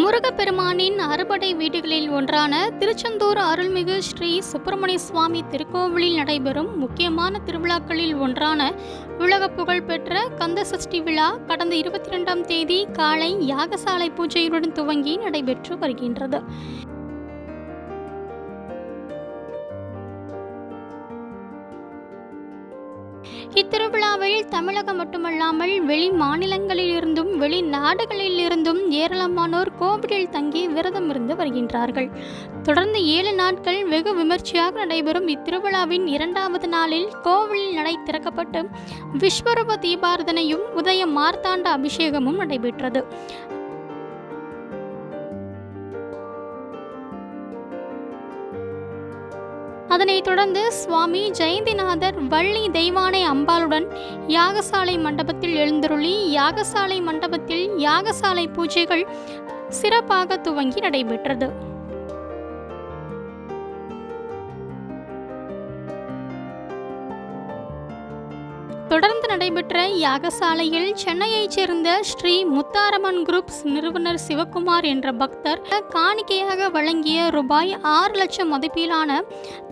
முருகப்பெருமானின் அறுபடை வீடுகளில் ஒன்றான திருச்செந்தூர் அருள்மிகு ஸ்ரீ சுப்பிரமணிய சுவாமி திருக்கோவிலில் நடைபெறும் முக்கியமான திருவிழாக்களில் ஒன்றான உலக புகழ்பெற்ற கந்த சஷ்டி விழா கடந்த இருபத்தி ரெண்டாம் தேதி காலை யாகசாலை பூஜையுடன் துவங்கி நடைபெற்று வருகின்றது. இத்திருவிழாவில் தமிழகம் மட்டுமல்லாமல் வெளி மாநிலங்களிலிருந்தும் வெளிநாடுகளிலிருந்தும் ஏராளமானோர் கோவிலில் தங்கி விரதம் இருந்து வருகின்றார்கள். தொடர்ந்து ஏழு நாட்கள் வெகு விமர்சையாக நடைபெறும் இத்திருவிழாவின் இரண்டாவது நாளில் கோவிலில் நடை திறக்கப்பட்டு விஸ்வரூப தீபாரதனையும் உதய மார்த்தாண்ட அபிஷேகமும் நடைபெற்றது. அதனைத் தொடர்ந்து சுவாமி ஜெயந்திநாதர் வள்ளி தெய்வானை அம்பாளுடன் யாகசாலை மண்டபத்தில் எழுந்தருளி யாகசாலை மண்டபத்தில் யாகசாலை பூஜைகள் சிறப்பாக துவங்கி நடைபெற்றது. நடைபெற்ற யாகசாலையில் சென்னையைச் சேர்ந்த ஸ்ரீ முத்தாரமன் குரூப்ஸ் நிறுவனர் சிவகுமார் என்ற பக்தர் காணிக்கையாக வழங்கிய ரூபாய் ஆறு லட்சம் மதிப்பிலான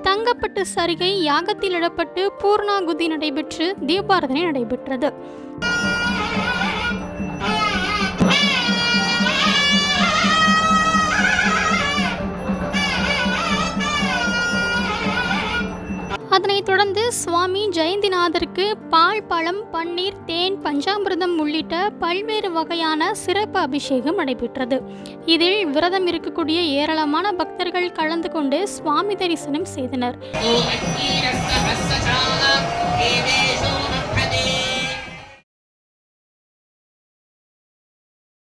தங்கப்பட்டு சரிகை யாகத்தில் இடப்பட்டு பூர்ணாகுதி நடைபெற்று தீபாரதனை நடைபெற்றது. அதனைத் தொடர்ந்து சுவாமி ஜெயந்திநாதருக்கு பால் பழம் பன்னீர் தேன் பஞ்சாமிரதம் உள்ளிட்ட பல்வேறு வகையான சிறப்பு அபிஷேகம் நடைபெற்றது. இதில் விரதம் இருக்கக்கூடிய ஏராளமான பக்தர்கள் கலந்து கொண்டு சுவாமி தரிசனம் செய்தனர்.